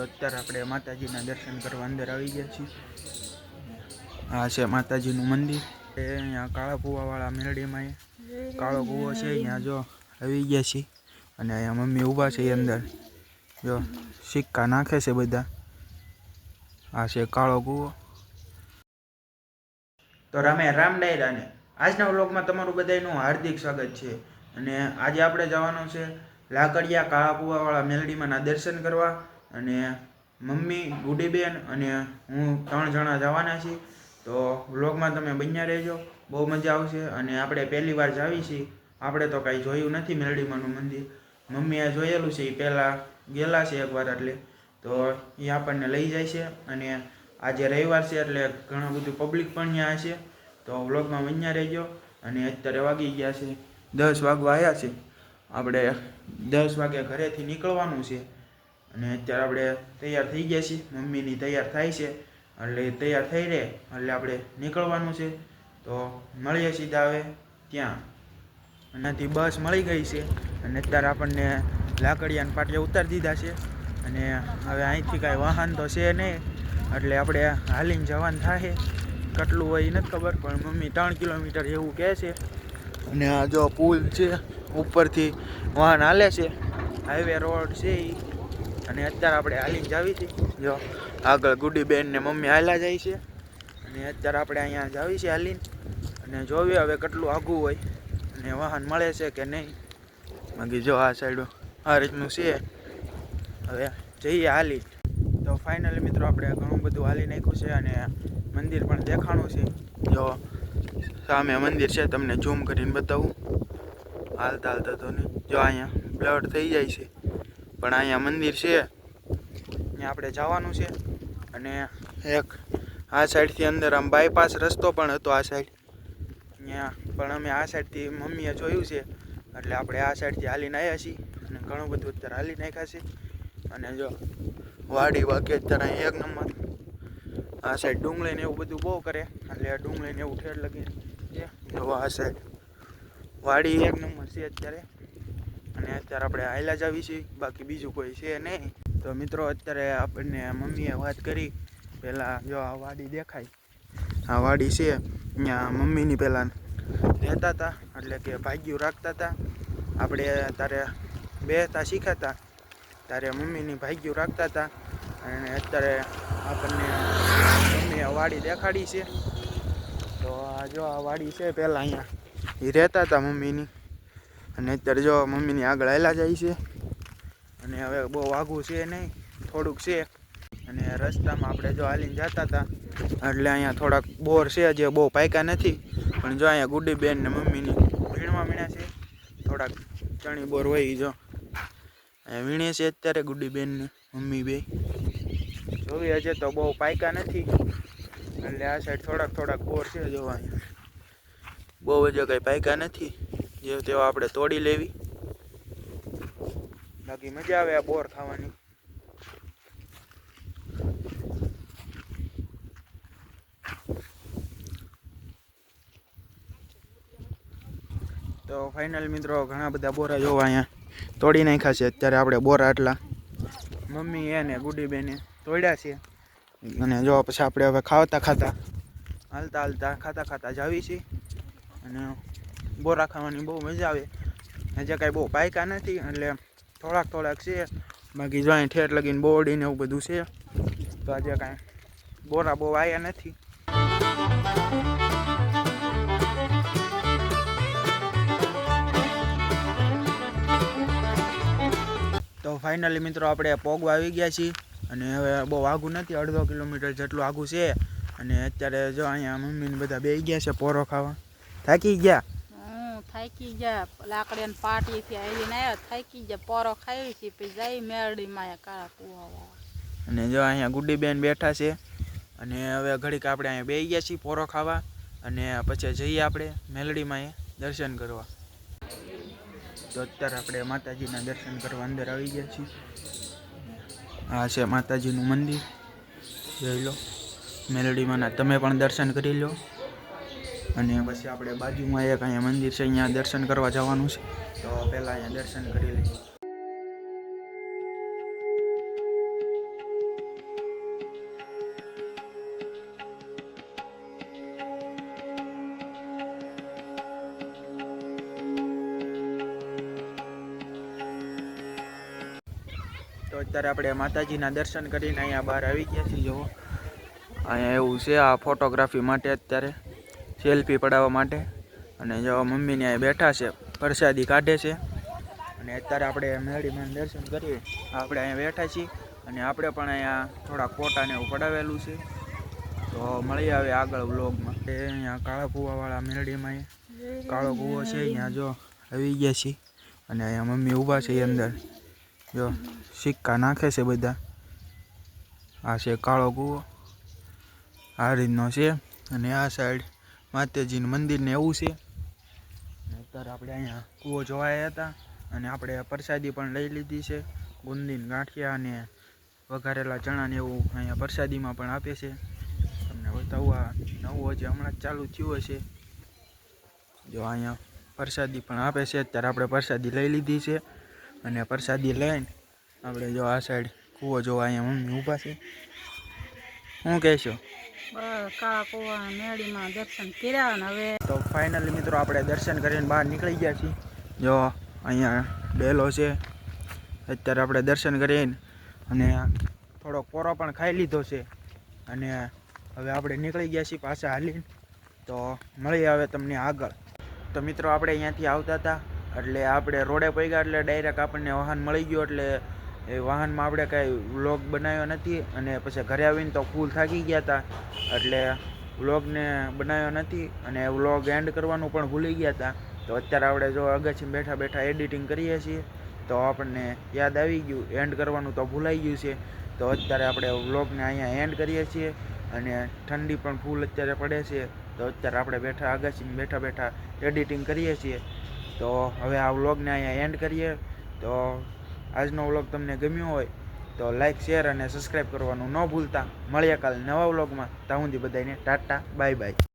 તો અત્યારે આપણે માતાજીના દર્શન કરવા અંદર આવી ગયા છીએ. આ છે માતાજીનું મંદિર. એ અહીંયા કાળા કૂવાવાળા મેરડીમાં કાળો કૂવો છે, અહીંયા જો આવી ગયા છીએ. અને અહીંયા મમ્મી ઊભા છે અંદર. જો સિક્કા નાખે છે બધા. આ છે કાળો કૂવો તો રામે રામ ડાયરાને. આજના વ્લોગમાં તમારું બધાનું હાર્દિક સ્વાગત છે. અને આજે આપણે જવાનું છે લાકડિયા કાળા કુવાવાળા મેલડીમાંના દર્શન કરવા. અને મમ્મી, ગુડીબેન અને હું ત્રણ જણા જવાના છીએ. તો વ્લોગમાં તમે બન્યા રહેજો. બહુ મજા આવશે અને આપણે પહેલી વાર જાવી છીએ. આપણે તો કાંઈ જોયું નથી મેલડીમાંનું મંદિર. મમ્મીએ જોયેલું છે, એ પહેલાં ગયેલા છે એકવાર એટલે. તો એ આપણને લઈ જાય છે અને આજે રવિવાર છે એટલે ઘણું બધું પબ્લિક પણ ત્યાં હશે. તો વ્લોગમાં બન્યા રહેજો અને અત્યારે વાગી ગયા છે. દસ વાગવા આવ્યા છે. આપણે દસ વાગે ઘરેથી નીકળવાનું છે. અને અત્યારે આપણે તૈયાર થઈ ગયા છીએ. મમ્મીની તૈયાર થાય છે. એટલે તૈયાર થઈ રહે. એટલે આપણે નીકળવાનું છે. તો મળીએ સીધા હવે ત્યાં. એનાથી બસ મળી ગઈ છે. અને અત્યારે આપણને લાકડિયાને પાટિયા ઉતારી દીધા છે. અને હવે અહીંથી કાંઈ વાહન તો છે નહીં. એટલે આપણે હાલીને જવાનું થાય. કેટલું હોય નથી ખબર, પણ મમ્મી ત્રણ કિલોમીટર એવું કહે છે. અને આ જો પુલ છે, ઉપરથી વાહન હાલે છે. હાઈવે રોડ છે એ અને અત્યારે આપણે હાલીને જાવી હતી જો, આગળ ગુડીબેન ને મમ્મી હાલ્યા જાય છે. અને અત્યારે આપણે અહીંયા જાવી છીએ હાલીને. અને જોઈએ હવે કેટલું આઘું હોય. અને વાહન મળે છે કે નહીં. બાકી જો આ સાઈડ આ રીતનું છે. હવે જઈએ હાલી તો ફાઇનલી મિત્રો આપણે ઘણું બધું હાલી નાખ્યું છે અને મંદિર પણ દેખાણું છે. જો, સામે મંદિર છે, તમને ઝૂમ કરીને બતાવું. હાલતા હાલતા તો નહીં. જો અહીંયા બ્લડ થઈ જાય છે. પણ અહીંયા મંદિર છે. અહીંયા આપણે જવાનું છે. અને એક આ સાઈડથી અંદર આમ બાયપાસ રસ્તો પણ હતો આ સાઈડ. અહીંયા પણ અમે આ સાઈડથી મમ્મીએ જોયું છે. એટલે આપણે આ સાઈડથી હાલીને આવ્યા છીએ. અને ઘણું બધું અત્યારે હાલી નાખ્યા છે. અને જો વાડી વાગે અત્યારે એક નંબર. આ સાઈડ ડુંગળી ને એવું બધું બહુ કરે. એટલે ડુંગળી ને એવું ઠેર લગી છે. જો આ સાઈડ વાડી એક નંબર છે અત્યારે. અને અત્યારે આપણે હાયલા જ આવી છીએ બાકી બીજું કોઈ છે નહીં. તો મિત્રો, અત્યારે આપણને મમ્મીએ વાત કરી. પહેલાં જો આ વાડી દેખાય. આ વાડી છે. અહીંયા મમ્મીની પહેલાં રહેતા હતા. એટલે કે ભાગ્યું રાખતા હતા. આપણે તારે બેહતા શીખાતા. ત્યારે મમ્મીની ભાગ્યું રાખતા હતા. અને અત્યારે આપણને મમ્મીએ વાડી દેખાડી છે. તો આ જો આ વાડી છે, પહેલાં અહીંયા. એ રહેતા હતા મમ્મીની. અને અત્યારે જો મમ્મીની આગળ આવેલા જાય છે. અને હવે બહુ વાઘું છે નહીં, થોડુંક છે. અને રસ્તામાં આપણે જો હાલીને જતા હતા, એટલે અહીંયા થોડાક બોર છે જે બહુ પાયકા નથી. પણ જો અહીંયા ગુડી બેન ને મમ્મીની વીણવા વીણ્યા છે. થોડાક ચણી બોર હોય જો. વીણે છે અત્યારે ગુડી બેન ને મમ્મી બે. જોવી, હજે તો બહુ પાયકા નથી. એટલે આ સાઈડ થોડાક થોડાક બોર છે જોવા બહુ હજે કંઈ પાયકા નથી. જે તેવા આપણે તોડી લેવી. બાકી મજા આવે આ બોર ખાવાની. તો ફાઇનલ મિત્રો, ઘણા બધા બોરા જોવા અહીંયા તોડી નાખ્યા છે. અત્યારે આપણે બોરા આટલા મમ્મી એને ગુડી બેને તોડ્યા છે. અને જો પછી આપણે હવે ખાવતા ખાતા, હાલતા હાલતા ખાતા ખાતા જાવી છીએ અને બોરા ખાવાની બહુ મજા આવે. હજી કાંઈ બહુ પાયકા નથી, એટલે થોડાક થોડાક છે. બાકી જો અહીં ઠેર લગીને બોડી ને એવું બધું છે. તો આજે કાંઈ બોરા બહુ આવ્યા નથી. તો ફાઇનલી મિત્રો આપણે પોગવા આવી ગયા છીએ. અને હવે બહુ આઘું નથી, અડધો કિલોમીટર જેટલું આઘું છે. અને અત્યારે જો અહીંયા મમ્મીને બધા બેસી ગયા છે પોરો ખાવા. થાકી ગયા? થાકી ગયા. લાકડીને પાટીથી આવીને આવ્યા થાકી ગયા. પોરો ખાઈ છે જઈ મેરડીમાં કાળા કુવાવાળા અને જો અહીંયા ગુડીબેન બેઠા છે, અને હવે ઘડીક આપણે અહીંયા બેસી ગયા છીએ પોરો ખાવા, અને પછી જઈએ આપણે મેલડીમાં દર્શન કરવા. તો આપણે માતાજીના દર્શન કરવા અંદર આવી ગયા છીએ. આ છે માતાજીનું મંદિર. જોઈ લો. મેલડીમાંના તમે પણ દર્શન કરી લો. અને પછી આપણે બાજુમાં એક અહીંયા મંદિર છે, અહીંયા દર્શન કરવા જવાનું છે. તો પહેલાં અહીંયા દર્શન કરી લઈએ. અત્યારે આપણે માતાજીના દર્શન કરીને અહીંયા બહાર આવી ગયા છીએ, જુઓ. અહીંયા એવું છે, આ ફોટોગ્રાફી માટે અત્યારે. સેલ્ફી પડાવવા માટે. અને જો મમ્મીને અહીંયા બેઠા છે, પ્રસાદી કાઢે છે. અને અત્યારે આપણે મેળીમાં દર્શન કરીએ. આપણે અહીંયા બેઠા છીએ અને આપણે પણ અહીંયા થોડા ફોટાને એવું પડાવેલું છે. તો મળી આવે આગળ વ્લોગમાં. એ અહીંયા કાળા કૂવાવાળા મેળડીમાં કાળો કૂવો છે, અહીંયા જો આવી ગયા છીએ. અને અહીંયા મમ્મી ઊભા છે એ અંદર. જો સિક્કા નાખે છે બધા. આ છે કાળો કૂવો આ રીતનો છે. અને આ સાઈડ માતાજીનું મંદિર ને એવું છે. અત્યારે આપણે અહીંયા કૂવો જોવાયા હતા અને આપણે પ્રસાદી પણ લઈ લીધી છે. ગુંદીન ગાંઠિયા અને વઘારેલા ચણા ને એવું અહીંયા પ્રસાદીમાં પણ આપે છે. તમને બતાવું, આ નવું હજી હમણાં જ ચાલુ થયું હશે. જો અહીંયા પ્રસાદી પણ આપે છે. અત્યારે આપણે પ્રસાદી લઈ લીધી છે અને પ્રસાદી લઈને આપણે જો આ સાઈડ કૂવો જોવા અહીંયા મમ્મી ઊભા છે. શું કહેશો? કાળા કુવા મેળીમાં દર્શન કર્યા ને હવે તો ફાઇનલી મિત્રો આપણે દર્શન કરીને બહાર નીકળી ગયા છીએ. જો, અહીંયા ડેલો છે. અત્યારે આપણે દર્શન કરીને અને થોડોક પોરો પણ ખાઈ લીધો છે. અને હવે આપણે નીકળી ગયા છીએ પાછા હાલીને. તો મળી આવે તમને આગળ. તો મિત્રો, આપણે અહીંયાથી આવતા હતા. એટલે આપણે રોડે પગ્યા એટલે ડાયરેક્ટ આપણને વાહન મળી ગયું. એટલે એ વાહનમાં આપણે કાંઈ વ્લોગ બનાવ્યો નથી અને પછી ઘરે આવીને તો ફૂલ થાકી ગયા હતા એટલે વ્લોગને બનાવ્યો નથી અને વ્લોગ એન્ડ કરવાનું પણ ભૂલી ગયા હતા તો અત્યારે આપણે જો અગાછી બેઠા બેઠા એડિટિંગ કરીએ છીએ, તો આપણને યાદ આવી ગયું એન્ડ કરવાનું તો ભૂલાઈ ગયું છે. તો અત્યારે આપણે વ્લોગને અહીંયા એન્ડ કરીએ છીએ અને ઠંડી પણ ફૂલ અત્યારે પડે છે. તો અત્યારે આપણે બેઠા અગાસીમાં બેઠા બેઠા એડિટિંગ કરીએ છીએ. તો હવે આ વ્લોગને અહીંયા એન્ડ કરીએ. તો આજનો વ્લોગ તમને ગમ્યો હોય તો લાઇક શેર અને સબસ્ક્રાઈબ કરવાનું ન ભૂલતા. મળીએ કાલ નવા વ્લોગમાં. ત્યાં બધાને ટાટા બાય બાય